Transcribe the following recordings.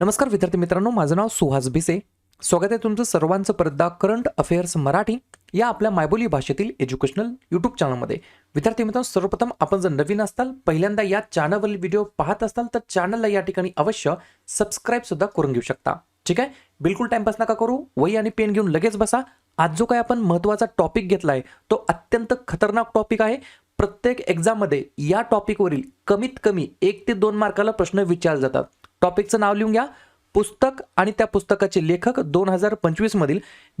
नमस्कार विद्यार्थी मित्रांनो. माझं नाव सुहास भिसे. स्वागत आहे तुमचं सर्वांचं परदा करंट अफेअर्स मराठी या आपल्या मायबोली भाषेतील एज्युकेशनल यूट्यूब चॅनलमध्ये विद्यार्थी मित्रांनो सर्वप्रथम आपण जर नवीन असताल पहिल्यांदा या चॅनलवरील व्हिडिओ पाहत असाल तर चॅनलला या ठिकाणी अवश्य सबस्क्राईब सुद्धा करून घेऊ शकता. ठीक आहे? बिलकुल टाइमपास नका करू. वही आणि पेन घेऊन लगेच बसा. आज जो काय आपण महत्त्वाचा टॉपिक घेतला आहे तो अत्यंत खतरनाक टॉपिक आहे. प्रत्येक एक्झाममध्ये या टॉपिकवरील कमीत कमी एक ते दोन मार्काला प्रश्न विचारले जातात. टॉपिकचं नाव लिहून घ्या. पुस्तक आणि त्या पुस्तकाचे लेखक दोन हजार पंचवीसमधील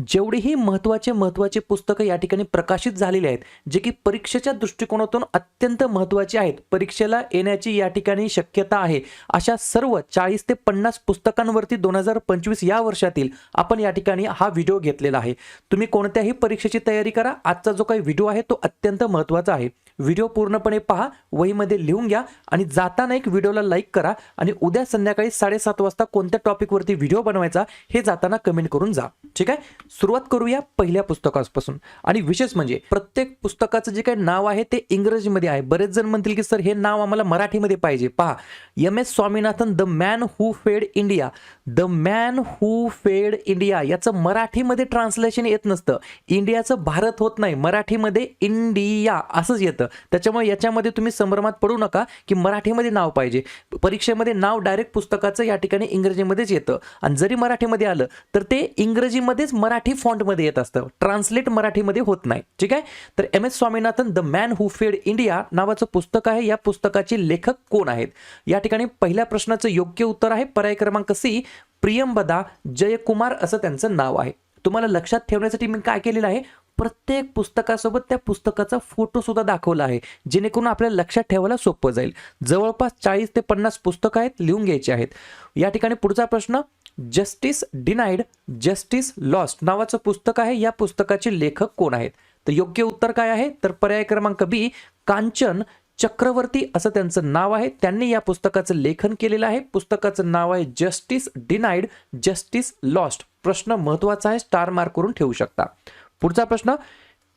जेवढेही महत्त्वाचे महत्त्वाचे पुस्तकं या ठिकाणी प्रकाशित झालेले आहेत जे की परीक्षेच्या दृष्टिकोनातून अत्यंत महत्त्वाचे आहेत परीक्षेला येण्याची या ठिकाणी शक्यता आहे अशा सर्व चाळीस ते पन्नास पुस्तकांवरती दोन हजार पंचवीस या वर्षातील आपण या ठिकाणी हा व्हिडिओ घेतलेला आहे. तुम्ही कोणत्याही परीक्षेची तयारी करा आजचा जो काही व्हिडिओ आहे तो अत्यंत महत्त्वाचा आहे. व्हिडिओ पूर्णपणे पहा वहीमध्ये लिहून घ्या आणि जाताना एक व्हिडिओला लाईक करा आणि उद्या संध्याकाळी साडेसात वाजता कोणत्या टॉपिकवरती व्हिडिओ बनवायचा हे जाताना कमेंट करून जा. ठीक आहे? सुरुवात करूया पहिल्या पुस्तकापासून. आणि विशेष म्हणजे प्रत्येक पुस्तकाचं जे काही नाव आहे ते इंग्रजीमध्ये आहे. बरेच जण म्हणतील की सर हे नाव आम्हाला मराठीमध्ये पाहिजे. पहा M S Swaminathan the man who fed India. The man who fed India. याचं मराठीमध्ये ट्रान्सलेशन येत नसतं. इंडियाचं भारत होत नाही. मराठीमध्ये इंडिया असंच येतं. त्याच्यामुळे याच्यामध्ये तुम्ही संभ्रमात पडू नका की मराठीमध्ये नाव पाहिजे. परीक्षेमध्ये नाव डायरेक्ट पुस्तकाचं या ठिकाणी इंग्रजीमध्ये इंग्रजीमध्येच येतं. आणि जरी मराठीमध्ये आलं तर ते इंग्रजीमध्येच मराठी फॉन्टमध्ये येत असतं. ट्रान्सलेट मराठीमध्ये होत नाही. ठीक आहे? तर M S Swaminathan the man who fed India नावाचं पुस्तक आहे. या पुस्तकाचे लेखक कोण आहेत? या ठिकाणी पहिल्या प्रश्नाचं योग्य उत्तर आहे. पर्याय क्रमांक सी प्रियंबदा जयकुमार असं त्यांचं नाव आहे. तुम्हाला लक्षात ठेवण्यासाठी मी काय केलेलं आहे? प्रत्येक पुस्तकासोबत त्या पुस्तकाचा फोटो सुद्धा दाखवला आहे. जेणेकरून आपल्याला लक्षात ठेवायला सोपं जाईल. जवळपास चाळीस ते पन्नास पुस्तकं आहेत लिहून घ्यायची आहेत. या ठिकाणी पुढचा प्रश्न जस्टिस डिनाईड जस्टिस लॉस्ट नावाचं पुस्तक आहे. या पुस्तकाचे लेखक कोण आहेत? तर योग्य उत्तर काय आहे? तर पर्याय क्रमांक बी कांचन चक्रवर्ती असं त्यांचं नाव आहे. त्यांनी या पुस्तकाचं लेखन केलेलं आहे. पुस्तकाचं नाव आहे जस्टिस डिनाईड जस्टिस लॉस्ट प्रश्न महत्त्वाचा आहे स्टार मार्क करून ठेवू शकता. पुढचा प्रश्न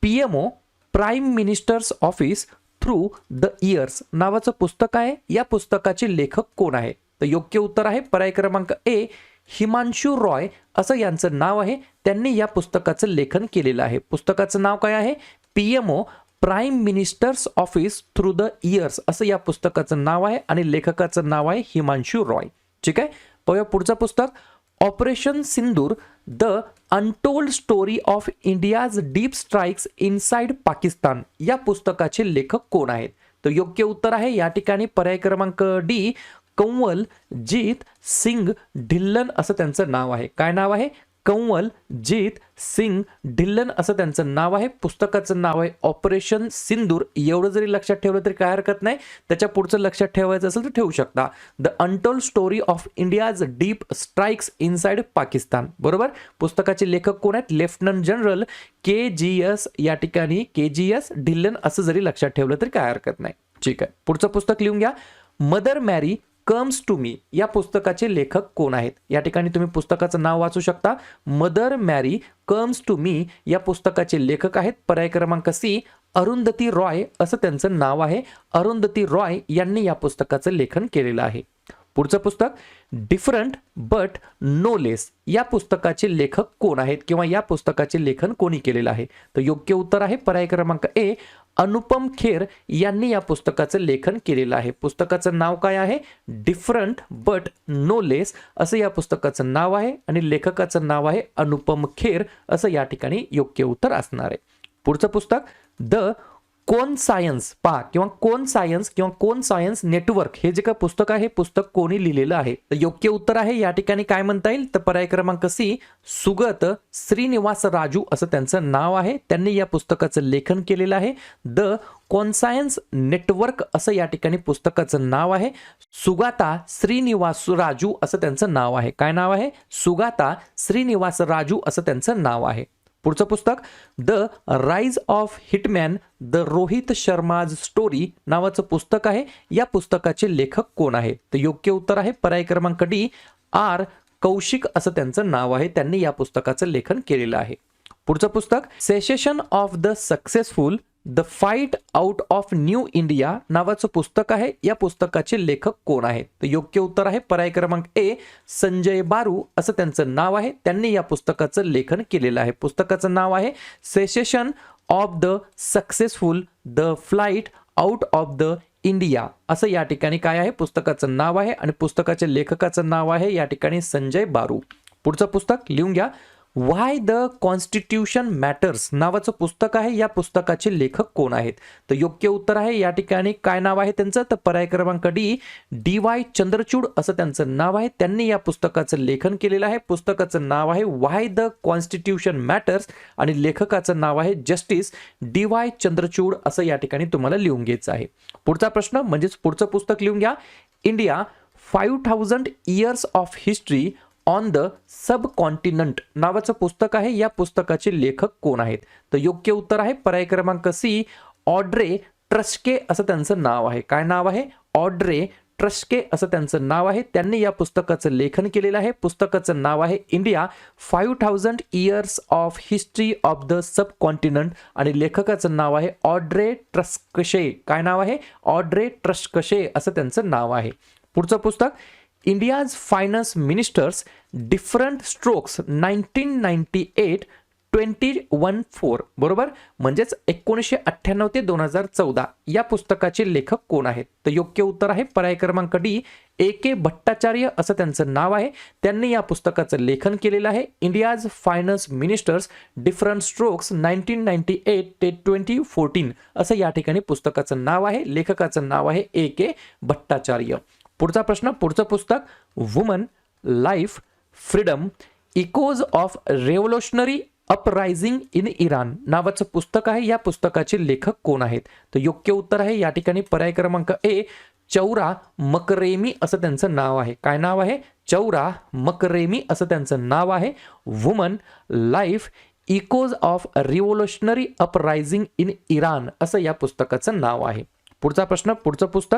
PMO prime minister's office through the years नावाचं पुस्तक आहे या पुस्तकाचे लेखक कोण आहे? तर योग्य उत्तर आहे पर्याय क्रमांक ए हिमांशू रॉय असं यांचं नाव आहे. त्यांनी या पुस्तकाचं लेखन केलेलं आहे. पुस्तकाचं नाव काय आहे? P M O prime minister's office through the years असं या पुस्तकाचं नाव आहे आणि लेखकाचं नाव आहे हिमांशू रॉय. ठीक आहे? पाहूया पुढचं पुस्तक. Operation Sindoor the untold story of India's deep strikes inside Pakistan. या पुस्तकाचे लेखक कोण आहेत? तर योग्य उत्तर आहे या ठिकाणी पर्याय क्रमांक डी कंवल जीत सिंग ढिल्लन असं त्यांचं नाव आहे. काय नाव आहे? कंवल जीत सिंग ढिल्लन असं त्यांचं नाव आहे. पुस्तकाचं नाव आहे ऑपरेशन सिंदूर. एवढं जरी लक्षात ठेवलं तरी काय हरकत नाही. त्याच्या पुढचं लक्षात ठेवायचं असेल तर ठेवू शकता. The untold story of India's deep strikes inside Pakistan बरोबर? पुस्तकाचे लेखक कोण आहेत? Lieutenant general K G S या ठिकाणी. के जी एस ढिल्लन असं जरी लक्षात ठेवलं तरी काय हरकत नाही. ठीक आहे. पुढचं पुस्तक लिहून घ्या. Mother Mary comes to me या पुस्तकाचे लेखक कोण आहेत? या ठिकाणी तुम्ही पुस्तकाचं नाव वाचू शकता. Mother Mary comes to me या पुस्तकाचे लेखक आहेत. पर्याय क्रमांक सी अरुंधती रॉय असं त्यांचं नाव आहे. अरुंधती रॉय यांनी या पुस्तकाचं लेखन केलेलं आहे. पुढचं पुस्तक डिफरंट बट नो लेस या पुस्तकाचे लेखक कोण आहेत किंवा या पुस्तकाचे लेखन कोणी केलेलं आहे? तर योग्य उत्तर आहे पर्याय क्रमांक ए अनुपम खेर यांनी या पुस्तकाचं लेखन केलेलं आहे. पुस्तकाचं नाव काय आहे? डिफरंट बट नो लेस असं या पुस्तकाचं नाव आहे आणि लेखकाचं नाव आहे अनुपम खेर. असं या ठिकाणी योग्य उत्तर असणार आहे. पुढचं पुस्तक द कोण सायन्स पहा किंवा कोण सायन्स किंवा कोण सायन्स नेटवर्क हे जे काय पुस्तक आहे हे पुस्तक कोणी लिहिलेलं आहे? तर योग्य उत्तर आहे या ठिकाणी काय म्हणता येईल? तर पर्याय क्रमांक सी सुगत श्रीनिवास राजू असं त्यांचं नाव आहे. त्यांनी या पुस्तकाचं लेखन केलेलं आहे. द कॉन्सायन्स नेटवर्क असं या ठिकाणी पुस्तकाचं नाव आहे. सुगाता श्रीनिवास राजू असं त्यांचं नाव आहे. काय नाव आहे? सुगाता श्रीनिवास राजू असं त्यांचं नाव आहे. पुढचं पुस्तक the rise of hitman the Rohit Sharma's story नावाचं पुस्तक आहे. या पुस्तकाचे लेखक कोण आहेत तर योग्य उत्तर आहे पर्याय क्रमांक डी आर कौशिक असं त्यांचं नाव आहे. त्यांनी या पुस्तकाचं लेखन केलेलं आहे. पुढचं पुस्तक secession of the successful the fight out of new India नावाचं पुस्तक आहे. या पुस्तकाचे लेखक कोण आहेत? तर योग्य उत्तर आहे पर्याय क्रमांक ए संजय बारू असं त्यांचं नाव आहे. त्यांनी या पुस्तकाचं लेखन केलेलं आहे. पुस्तकाचं नाव आहे secession of the successful the flight out of the India असं या ठिकाणी काय आहे? पुस्तकाचं नाव आहे आणि पुस्तकाच्या लेखकाचं नाव आहे या ठिकाणी संजय बारू. पुढचं पुस्तक लिहून घ्या. वाय द कॉन्स्टिट्यूशन मॅटर्स नावाचं पुस्तक आहे. या पुस्तकाचे लेखक कोण आहेत? तर योग्य उत्तर आहे. या ठिकाणी काय नाव आहे त्यांचं? तर पर्याय क्रमांक डी डी वाय चंद्रचूड असं त्यांचं नाव आहे. त्यांनी या पुस्तकाचं लेखन केलेलं आहे. पुस्तकाचं नाव आहे वाय द कॉन्स्टिट्यूशन मॅटर्स आणि लेखकाचं नाव आहे जस्टिस डी वाय चंद्रचूड असं या ठिकाणी तुम्हाला लिहून घ्यायचं आहे. पुढचा प्रश्न म्हणजेच पुढचं पुस्तक लिहून घ्या. India five thousand years of history on the subcontinent नावाचं पुस्तक आहे. या पुस्तकाचे लेखक कोण आहेत? तर योग्य उत्तर आहे पर्याय क्रमांक सी ऑड्रे ट्रस्के असं त्यांचं नाव आहे. काय नाव आहे? ऑड्रे ट्रस्के असं त्यांचं नाव आहे. त्यांनी या पुस्तकाचं लेखन केलेलं आहे. पुस्तकाचं नाव आहे India. Five thousand years of history of the subcontinent आणि लेखकाचं नाव आहे ऑड्रे ट्रस्कशे. काय नाव आहे? ऑड्रे ट्रस्कशे असं त्यांचं नाव आहे. पुढचं पुस्तक India's finance minister's different strokes nineteen ninety eight twenty one four बरोबर? म्हणजेच एकोणीसशे अठ्ठ्याण्णव ते दोन हजार चौदा. या पुस्तकाचे लेखक कोण आहेत? तर योग्य उत्तर आहे पर्याय क्रमांक डी ए के भट्टाचार्य असं त्यांचं नाव आहे. त्यांनी या पुस्तकाचं लेखन केलेलं आहे. India's finance minister's different strokes nineteen ninety eight ते ट्वेंटी फोर्टीन असं या ठिकाणी पुस्तकाचं नाव आहे. लेखकाचं नाव आहे ए के भट्टाचार्य. पुढचा प्रश्न पुढचं पुस्तक woman life freedom echoes of revolutionary uprising in Iran नावाचं पुस्तक आहे. या पुस्तकाचे लेखक कोण आहेत? तर योग्य उत्तर आहे. या ठिकाणी पर्याय क्रमांक ए चौरा मकरेमी असं त्यांचं नाव आहे. काय नाव आहे? चौरा मकरेमी असं त्यांचं नाव आहे. Woman life echoes of revolutionary uprising in Iran असं या पुस्तकाचं नाव आहे. पुढचा प्रश्न पुढचं पुस्तक.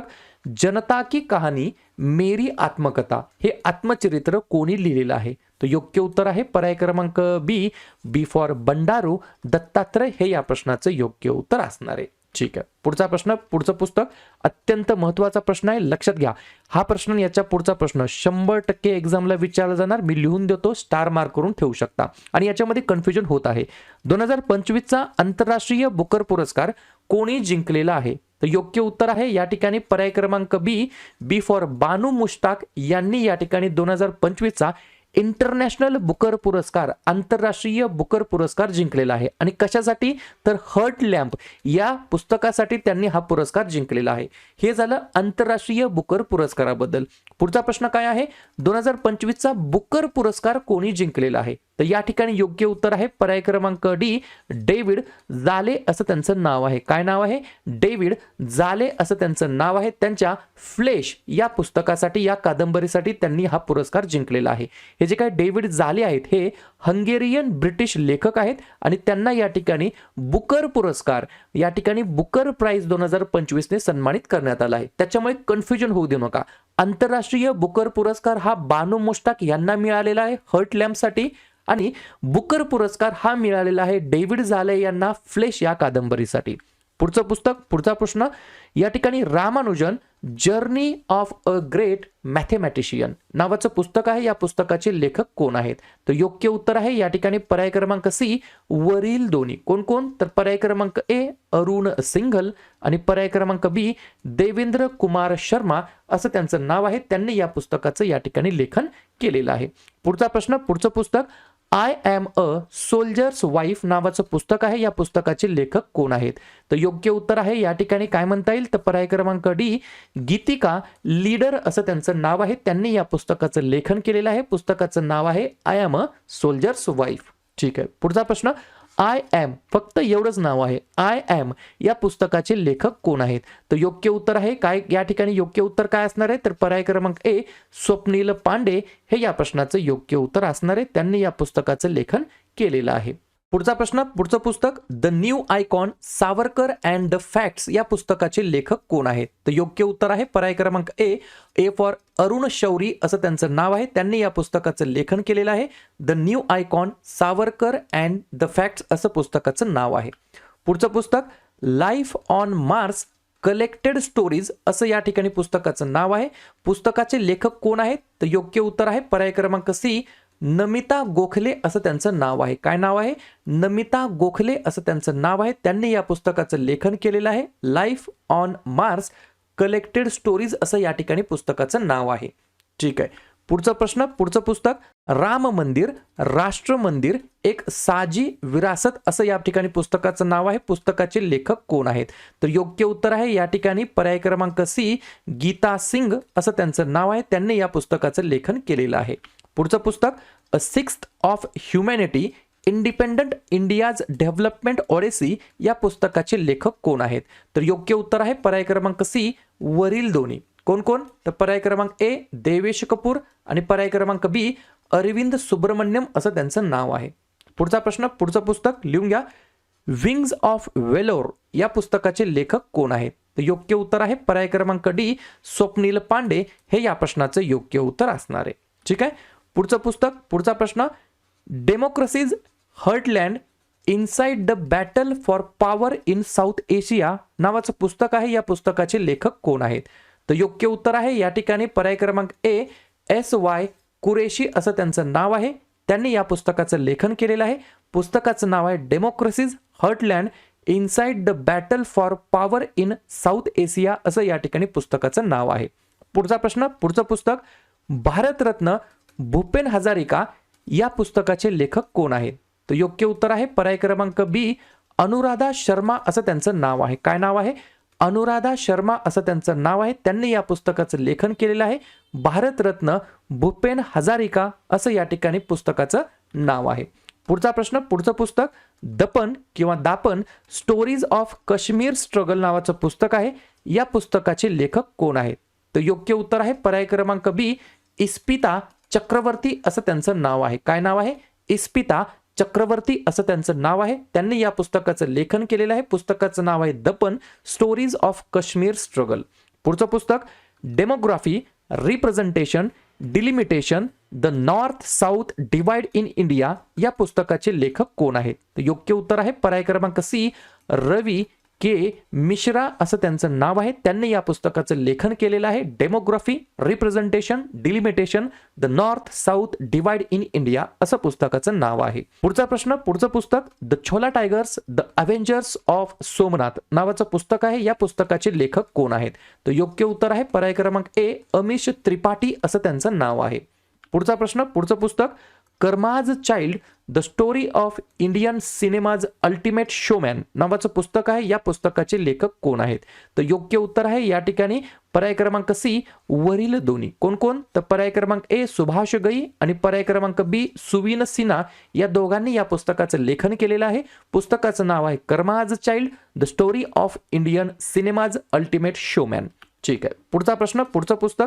जनता की कहाणी मेरी आत्मकथा. हे आत्मचरित्र कोणी लिहिलेलं आहे? तर योग्य उत्तर आहे पर्याय क्रमांक B B for Bandaru. Dattatreya हे या प्रश्नाचं योग्य उत्तर असणार आहे. ठीक आहे. पुढचा प्रश्न पुढचं पुस्तक. अत्यंत महत्त्वाचा प्रश्न आहे लक्षात घ्या. हा प्रश्न याच्या पुढचा प्रश्न शंभर टक्के एक्झामला विचारला जाणार मी लिहून देतो स्टार मार्क करून ठेवू शकता. आणि याच्यामध्ये कन्फ्युजन होत आहे. दोन हजार पंचवीसचा आंतरराष्ट्रीय बुकर पुरस्कार कोणी जिंकलेला आहे? तर योग्य उत्तर आहे. या ठिकाणी पर्याय क्रमांक बी बी फॉर बानू मुश्ताक यांनी या ठिकाणी दोन हजार पंचवीसचा इंटरनॅशनल बुकर पुरस्कार आंतरराष्ट्रीय बुकर पुरस्कार जिंकलेला आहे. आणि कशासाठी? तर हर्ट लॅम्प या पुस्तकासाठी त्यांनी हा पुरस्कार जिंकलेला आहे. हे झालं आंतरराष्ट्रीय बुकर पुरस्काराबद्दल. पुढचा प्रश्न काय आहे? दोन हजार पंचवीसचा बुकर पुरस्कार कोणी जिंकलेला आहे? तर या ठिकाणी योग्य उत्तर आहे पर्याय क्रमांक डी डेव्हिड जाले असं त्यांचं नाव आहे. काय नाव आहे? डेव्हिड जाले असं त्यांचं नाव आहे. त्यांच्या फ्लेश या पुस्तकासाठी या कादंबरीसाठी त्यांनी हा पुरस्कार जिंकलेला आहे. हे जे काय डेव्हिड झाले आहेत हे हंगेरियन ब्रिटिश लेखक आहेत आणि त्यांना या ठिकाणी बुकर पुरस्कार या ठिकाणी बुकर प्राइज दोन हजार पंचवीसने सन्मानित करण्यात आला आहे. त्याच्यामुळे कन्फ्युजन होऊ देऊ नका. आंतरराष्ट्रीय बुकर पुरस्कार हा बानू मुश्ताक यांना मिळालेला आहे हर्ट लॅम्पसाठी आणि बुकर पुरस्कार हा मिळालेला आहे डेव्हिड झाले यांना फ्लेश या कादंबरीसाठी. पुढचं पुस्तक पुढचा प्रश्न. या ठिकाणी Ramanujan journey of a great mathematician नावाचं पुस्तक आहे. या पुस्तकाचे लेखक कोण आहेत? तर योग्य उत्तर आहे. या ठिकाणी पर्याय क्रमांक सी वरील दोन्ही. कोण कोण? तर पर्याय क्रमांक ए अरुण सिंघल आणि पर्याय क्रमांक बी देवेंद्र कुमार शर्मा असं त्यांचं नाव आहे. त्यांनी या पुस्तकाचं या ठिकाणी लेखन केलेलं आहे. पुढचा प्रश्न पुढचं पुस्तक I am a soldier's wife नावाचं पुस्तक आहे. या पुस्तकाचे लेखक कोण आहेत? तर योग्य उत्तर आहे. या ठिकाणी काय म्हणता येईल? तर पर्याय क्रमांक डी गीतिका लीडर असं त्यांचं नाव आहे. त्यांनी या पुस्तकाचं लेखन केलेलं आहे. पुस्तकाचं नाव आहे I am a soldier's wife ठीक आहे. पुढचा प्रश्न आय एम फक्त एवढंच नाव आहे. आय एम या पुस्तकाचे लेखक कोण आहेत? तर योग्य उत्तर आहे. काय या ठिकाणी योग्य उत्तर काय असणार आहे? तर पर्याय क्रमांक ए स्वप्नील पांडे. हे या प्रश्नाचं योग्य उत्तर असणार आहे. त्यांनी या पुस्तकाचं लेखन केलेलं आहे. पुढचा प्रश्न पुढचं पुस्तक the new icon Savarkar and the facts या पुस्तकाचे लेखक कोण आहेत? तर योग्य उत्तर आहे पर्याय क्रमांक A A for Arun Shourie असं त्यांचं नाव आहे. त्यांनी या पुस्तकाचं लेखन केलेलं आहे. The new icon Savarkar and the facts असं पुस्तकाचं नाव आहे. पुढचं पुस्तक life on Mars collected stories असं या ठिकाणी पुस्तकाचं नाव आहे. पुस्तकाचे लेखक कोण आहेत? तर योग्य उत्तर आहे पर्याय क्रमांक सी नमिता गोखले असं त्यांचं नाव आहे. काय नाव आहे? नमिता गोखले असं त्यांचं नाव आहे. त्यांनी या पुस्तकाचं लेखन केलेलं आहे. Life on Mars collected stories असं या ठिकाणी पुस्तकाचं नाव आहे. ठीक आहे. पुढचा प्रश्न पुढचं पुस्तक राम मंदिर राष्ट्र मंदिर एक साजी विरासत असं या ठिकाणी पुस्तकाचं नाव आहे. पुस्तकाचे लेखक कोण आहेत? तर योग्य उत्तर आहे या ठिकाणी पर्याय क्रमांक सी गीता सिंग असं त्यांचं नाव आहे. त्यांनी या पुस्तकाचं लेखन केलेलं आहे. पुढचं पुस्तक a sixth of humanity independent India's development odyssey या पुस्तकाचे लेखक कोण आहेत? तर योग्य उत्तर आहे पर्याय क्रमांक सी वरील दोन्ही. कोण कोण? तर पर्याय क्रमांक ए देवेश कपूर आणि पर्याय क्रमांक बी अरविंद सुब्रमण्यम असं त्यांचं नाव आहे. पुढचा प्रश्न पुढचं पुस्तक लिहून घ्या. विंग्ज ऑफ वेलोर या पुस्तकाचे लेखक कोण आहेत? तर योग्य उत्तर आहे पर्याय क्रमांक डी स्वप्नील पांडे. हे या प्रश्नाचं योग्य उत्तर असणार आहे. ठीक आहे? पुढचं पुस्तक पुढचा प्रश्न. Democracy's heartland inside the battle for power in South Asia नावाचं पुस्तक आहे. या पुस्तकाचे लेखक कोण आहेत? तर योग्य उत्तर आहे. या ठिकाणी पर्याय क्रमांक ए एस वाय कुरेशी असं त्यांचं नाव आहे. त्यांनी या पुस्तकाचं लेखन केलेलं आहे. पुस्तकाचं नाव आहे democracy's heartland inside the battle for power in South Asia असं या ठिकाणी पुस्तकाचं नाव आहे. पुढचा प्रश्न पुढचं पुस्तक. भारतरत्न भूपेन हजारिका या पुस्तकाचे लेखक कोण आहेत? तर योग्य उत्तर आहे पर्याय क्रमांक बी अनुराधा शर्मा असं त्यांचं नाव आहे. काय नाव आहे? अनुराधा शर्मा असं त्यांचं नाव आहे. त्यांनी या पुस्तकाचं लेखन केलेलं आहे. भारतरत्न भूपेन हजारिका असं या ठिकाणी पुस्तकाचं नाव आहे. पुढचा प्रश्न पुढचं पुस्तक दपन किंवा दापन स्टोरीज ऑफ काश्मीर स्ट्रगल नावाचं पुस्तक आहे. या पुस्तकाचे लेखक कोण आहेत? तर योग्य उत्तर आहे पर्याय क्रमांक बी इस्पिता चक्रवर्ती असं त्यांचं नाव आहे. काय नाव आहे? इस्पिता चक्रवर्ती असं त्यांचं नाव आहे. त्यांनी या पुस्तकाचं लेखन केलेलं आहे. पुस्तकाचं नाव आहे दपन स्टोरीज ऑफ काश्मीर स्ट्रगल पुढचं पुस्तक demography representation delimitation the north south divide in India या पुस्तकाचे लेखक कोण आहेत? योग्य उत्तर आहे. पर्याय क्रमांक सी रवी के मिश्रा असं त्यांचं नाव आहे. त्यांनी या पुस्तकाचं लेखन केलेलं आहे. Demography representation delimitation the north south divide in India असं पुस्तकाचं नाव आहे. पुढचा प्रश्न पुढचं पुस्तक the Chola tigers the avengers of Somnath नावाचं पुस्तक आहे. या पुस्तकाचे लेखक कोण आहेत? तर योग्य उत्तर आहे. पर्याय क्रमांक ए अमिश त्रिपाठी असं त्यांचं नाव आहे. पुढचा प्रश्न पुढचं पुस्तक karma's child the story of Indian cinema's ultimate showman नावाचं पुस्तक आहे. या पुस्तकाचे लेखक कोण आहेत? तर योग्य उत्तर आहे या ठिकाणी पर्याय क्रमांक सी वरील दोन्ही. कोण कोण? तर पर्याय क्रमांक ए सुभाष गई आणि पर्याय क्रमांक बी सुविन सिन्हा. या दोघांनी या पुस्तकाचं लेखन केलेलं आहे. पुस्तकाचं नाव आहे karma's child the story of Indian cinema's ultimate showman. ठीक आहे. पुढचा प्रश्न पुढचं पुस्तक.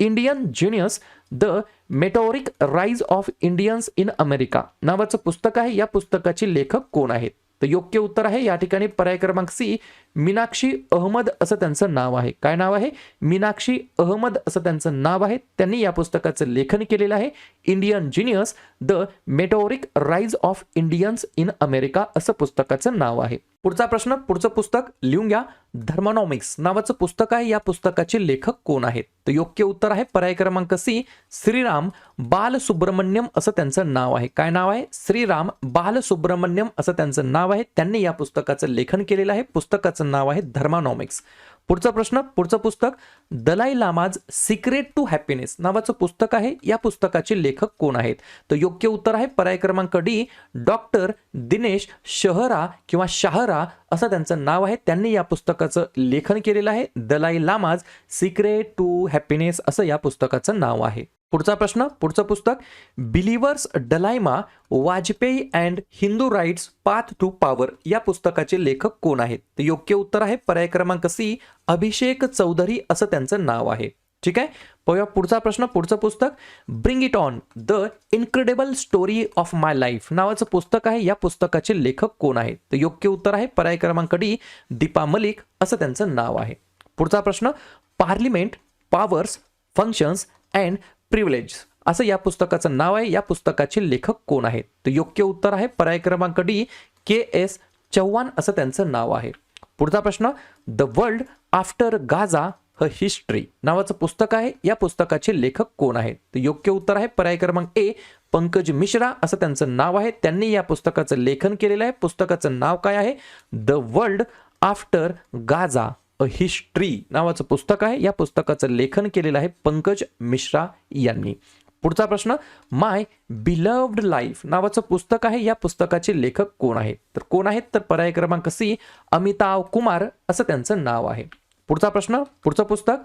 Indian genius the meteoric rise of Indians in America नावाचं पुस्तक आहे. या पुस्तकाचे लेखक कोण आहेत? तर योग्य उत्तर आहे. या ठिकाणी पर्याय क्रमांक सी मीनाक्षी अहमद असं त्यांचं नाव आहे. काय नाव आहे? मीनाक्षी अहमद असं त्यांचं नाव आहे. त्यांनी या पुस्तकाचं लेखन केलेलं आहे. Indian genius the meteoric rise of Indians in America असं पुस्तकाचं नाव आहे. पुढचा प्रश्न पुढचं पुस्तक लिहून घ्या. धर्मॉनॉमिक्स नावाचं पुस्तक आहे. या पुस्तकाचे लेखक कोण आहेत? तर योग्य उत्तर आहे पर्याय क्रमांक सी श्रीराम बाल सुब्रमण्यम असं त्यांचं नाव आहे. काय नाव आहे? श्रीराम बाल सुब्रमण्यम असं त्यांचं नाव आहे. त्यांनी या पुस्तकाचं लेखन केलेलं आहे. पुस्तकाचं नाव आहे धर्मानॉमिक्स. पुढचा प्रश्न पुढचं पुस्तक Dalai Lama's secret to happiness नावाचं पुस्तक आहे. या पुस्तकाचे लेखक कोण आहेत? तर योग्य उत्तर आहे पर्याय क्रमांक डी डॉक्टर दिनेश शहरा किंवा शाहरा असं त्यांचं नाव आहे. त्यांनी या पुस्तकाचं लेखन केलेलं आहे. Dalai Lama's secret to happiness असं या पुस्तकाचं नाव आहे. पुढचा प्रश्न पुढचं पुस्तक. Believer's dilemma Vajpayee and Hindu right's path to power या पुस्तकाचे लेखक कोण आहेत? तर योग्य उत्तर आहे पर्याय क्रमांक सी अभिषेक चौधरी असं त्यांचं नाव आहे. ठीक आहे? पहा पुढचा प्रश्न पुढचं पुस्तक. Bring it on the incredible story of my life नावाचं पुस्तक आहे. या पुस्तकाचे लेखक कोण आहेत? तर योग्य उत्तर आहे पर्याय क्रमांक डी दीपा मलिक असं त्यांचं नाव आहे. पुढचा प्रश्न. Parliament powers functions and privilege असं या पुस्तकाचं नाव आहे. या पुस्तकाचे लेखक कोण आहेत? तर योग्य उत्तर आहे पर्याय क्रमांक डी के एस चव्हाण असं त्यांचं नाव आहे. पुढचा प्रश्न द वर्ल्ड आफ्टर गाझा ह हिस्ट्री नावाचं पुस्तक आहे. या पुस्तकाचे लेखक कोण आहेत? तर योग्य उत्तर आहे पर्याय क्रमांक ए पंकज मिश्रा असं त्यांचं नाव आहे. त्यांनी या पुस्तकाचं लेखन केलेलं आहे. पुस्तकाचं नाव काय आहे? The world after Gaza a history नावाचं पुस्तक आहे. या पुस्तकाचं लेखन केलेलं आहे पंकज मिश्रा यांनी. पुढचा प्रश्न माय बिलव्ड लाईफ नावाचं पुस्तक आहे. या पुस्तकाचे लेखक कोण आहेत तर कोण आहेत? तर पर्याय क्रमांक सी अमिताभ कुमार असं त्यांचं नाव आहे. पुढचा प्रश्न पुढचं पुस्तक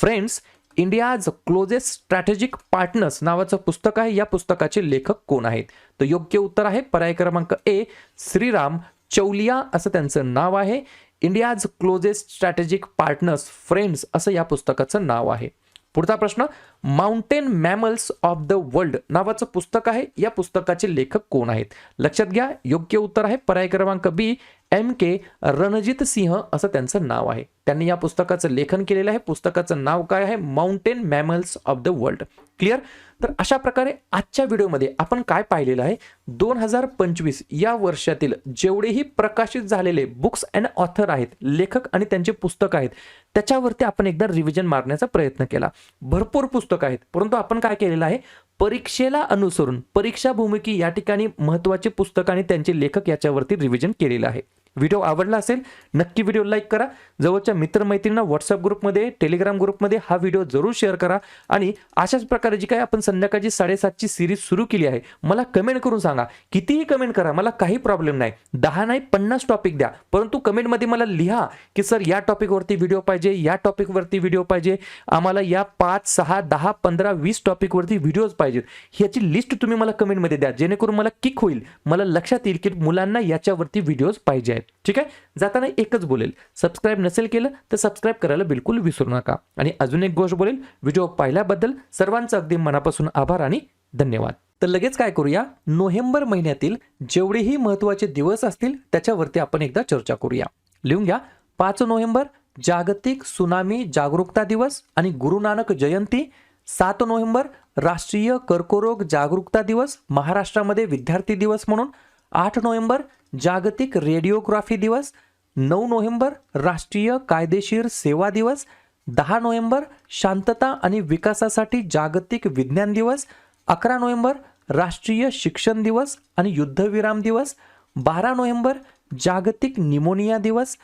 friends India's closest strategic partners नावाचं पुस्तक आहे. या पुस्तकाचे लेखक कोण आहेत? तर योग्य उत्तर आहे. पर्याय क्रमांक ए श्रीराम चौलिया असं त्यांचं नाव आहे. India's closest strategic partners friends असं या पुस्तकाचं नाव आहे. पुढचा प्रश्न mountain mammals of the world नावाचं पुस्तक आहे. या पुस्तकाचे लेखक कोण आहेत? लक्षात घ्या योग्य उत्तर आहे. पर्याय क्रमांक बी एम के रणजित सिंह असं त्यांचं नाव आहे. त्यांनी या पुस्तकाचं लेखन केलेलं आहे. पुस्तकाचं नाव काय आहे? Mountain mammals of the world. Clear? तर अशा प्रकारे आजच्या व्हिडिओमध्ये आपण काय पाहिलेलं आहे? दोन हजार पंचवीस या वर्षातील जेवढेही प्रकाशित झालेले बुक्स अँड ऑथर आहेत लेखक आणि त्यांचे पुस्तक आहेत त्याच्यावरती आपण एकदा रिव्हिजन मारण्याचा प्रयत्न केला. भरपूर पुस्तकं आहेत परंतु आपण काय केलेलं आहे? परीक्षेला अनुसरून परीक्षा भूमिकी या ठिकाणी महत्त्वाचे पुस्तक आणि त्यांचे लेखक याच्यावरती रिव्हिजन केलेलं आहे. व्हिडिओ आवडला असेल नक्की व्हिडिओ लाईक करा. जवळच्या मित्रमैत्रिणींना व्हॉट्सअप ग्रुपमध्ये टेलिग्राम ग्रुपमध्ये हा व्हिडिओ जरूर शेअर करा. आणि अशाच प्रकारे जी काय आपण संध्याकाळची साडेसातची सिरीज सुरू केली आहे मला कमेंट करून सांगा. कितीही कमेंट करा मला काही प्रॉब्लेम नाही. दहा नाही पन्नास टॉपिक द्या. परंतु कमेंटमध्ये मला लिहा की सर या टॉपिकवरती व्हिडिओ पाहिजे या टॉपिकवरती व्हिडिओ पाहिजे. आम्हाला या पाच सहा दहा पंधरा वीस टॉपिकवरती व्हिडिओज पाहिजेत. ह्याची लिस्ट तुम्ही मला कमेंटमध्ये द्या. जेणेकरून मला किक होईल. मला लक्षात येईल की मुलांना याच्यावरती व्हिडिओज पाहिजे आहेत. ठीक आहे? जाताना एकच बोलेल. सबस्क्राईब नसेल केलं तर सबस्क्राईब करायला बिलकुल विसरू नका. आणि अजून एक गोष्ट बोलेल व्हिडिओ पाहिल्याबद्दल सर्वांचं अगदी मनापासून आभार आणि धन्यवाद. तर लगेच काय करूया? नोव्हेंबर महिन्यातील जेवढेही महत्त्वाचे दिवस असतील त्याच्यावरती आपण एकदा चर्चा करूया. लिहून घ्या. पाच नोव्हेंबर जागतिक सुनामी जागरूकता दिवस आणि गुरु नानक जयंती. सात नोव्हेंबर राष्ट्रीय कर्करोग जागरूकता दिवस महाराष्ट्रामध्ये विद्यार्थी दिवस म्हणून. आठ नोव्हेंबर जागतिक रेडिओग्राफी दिवस. नऊ नोव्हेंबर राष्ट्रीय कायदेशीर सेवा दिवस. दहा नोव्हेंबर शांतता आणि विकासासाठी जागतिक विज्ञान दिवस. अकरा नोव्हेंबर राष्ट्रीय शिक्षण दिवस आणि युद्धविराम दिवस. बारा नोव्हेंबर जागतिक निमोनिया दिवस.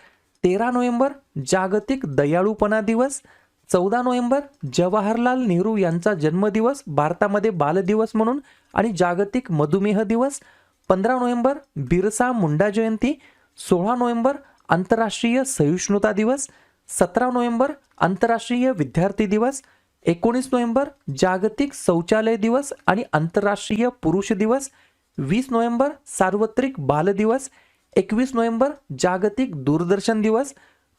तेरा नोव्हेंबर जागतिक दयाळूपणा दिवस. चौदा नोव्हेंबर जवाहरलाल नेहरू यांचा जन्मदिवस भारतामध्ये बालदिवस म्हणून आणि जागतिक मधुमेह दिवस. पंधरा नोव्हेंबर बिरसा मुंडा जयंती सोळा नोव्हेंबर आंतरराष्ट्रीय सहिष्णुता दिवस सतरा नोव्हेंबर आंतरराष्ट्रीय विद्यार्थी दिवस एकोणीस नोव्हेंबर जागतिक शौचालय दिवस आणि आंतरराष्ट्रीय पुरुष दिवस वीस नोव्हेंबर सार्वत्रिक बाल दिवस एकवीस नोव्हेंबर जागतिक दूरदर्शन दिवस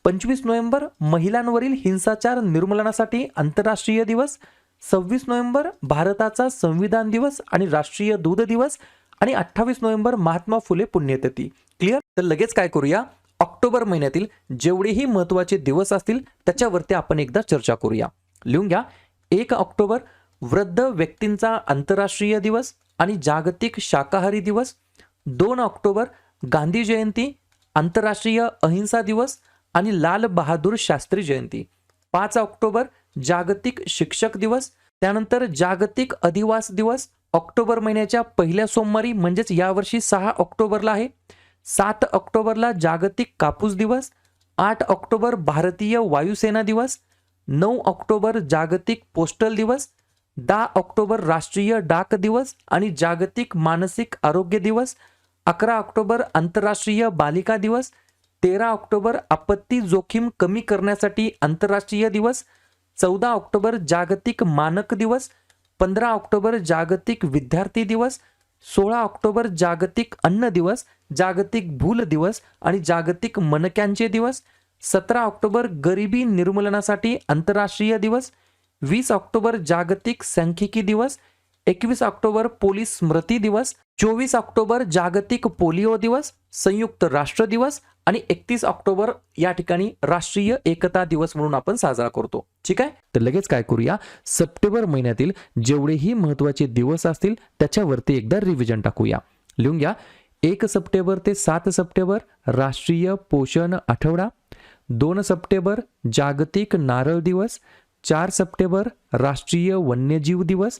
पंचवीस नोव्हेंबर महिलांवरील हिंसाचार निर्मूलनासाठी आंतरराष्ट्रीय दिवस सव्वीस नोव्हेंबर भारताचा संविधान दिवस आणि राष्ट्रीय दूध दिवस आणि अठ्ठावीस नोव्हेंबर महात्मा फुले पुण्यतिथी. क्लिअर तर लगेच काय करूया? ऑक्टोबर महिन्यातील जेवढेही महत्त्वाचे दिवस असतील त्याच्यावरती आपण एकदा चर्चा करूया. लिहून घ्या. एक ऑक्टोबर वृद्ध व्यक्तींचा आंतरराष्ट्रीय दिवस आणि जागतिक शाकाहारी दिवस. दोन ऑक्टोबर गांधी जयंती आंतरराष्ट्रीय अहिंसा दिवस आणि लाल बहादूर शास्त्री जयंती. पाच ऑक्टोबर जागतिक शिक्षक दिवस त्यानंतर जागतिक अधिवास दिवस ऑक्टोबर महिन्याच्या पहिल्या सोमवारी म्हणजेच यावर्षी सहा ऑक्टोबरला आहे. सात ऑक्टोबरला जागतिक कापूस दिवस आठ ऑक्टोबर भारतीय वायुसेना दिवस नऊ ऑक्टोबर जागतिक पोस्टल दिवस दहा ऑक्टोबर राष्ट्रीय डाक दिवस आणि जागतिक मानसिक आरोग्य दिवस अकरा ऑक्टोबर आंतरराष्ट्रीय बालिका दिवस तेरा ऑक्टोबर आपत्ती जोखीम कमी करण्यासाठी आंतरराष्ट्रीय दिवस चौदा ऑक्टोबर जागतिक मानक दिवस पंधरा ऑक्टोबर जागतिक विद्यार्थी दिवस सोळा ऑक्टोबर जागतिक अन्न दिवस जागतिक भूल दिवस आणि जागतिक मनक्यांचे दिवस सतरा ऑक्टोबर गरिबी निर्मूलनासाठी आंतरराष्ट्रीय दिवस वीस ऑक्टोबर जागतिक सांख्यिकी दिवस एकवीस ऑक्टोबर पोलीस स्मृती दिवस चोवीस ऑक्टोबर जागतिक पोलिओ दिवस संयुक्त राष्ट्र दिवस आणि एकतीस ऑक्टोबर या ठिकाणी राष्ट्रीय एकता दिवस म्हणून आपण साजरा करतो. ठीक आहे? तर लगेच काय करूया? सप्टेंबर महिन्यातील जेवढेही महत्त्वाचे दिवस असतील त्याच्यावरती एकदा रिव्हिजन टाकूया. लिहून घ्या. एक सप्टेंबर ते सात सप्टेंबर राष्ट्रीय पोषण आठवडा. दोन सप्टेंबर जागतिक नारळ दिवस. चार सप्टेंबर राष्ट्रीय वन्यजीव दिवस.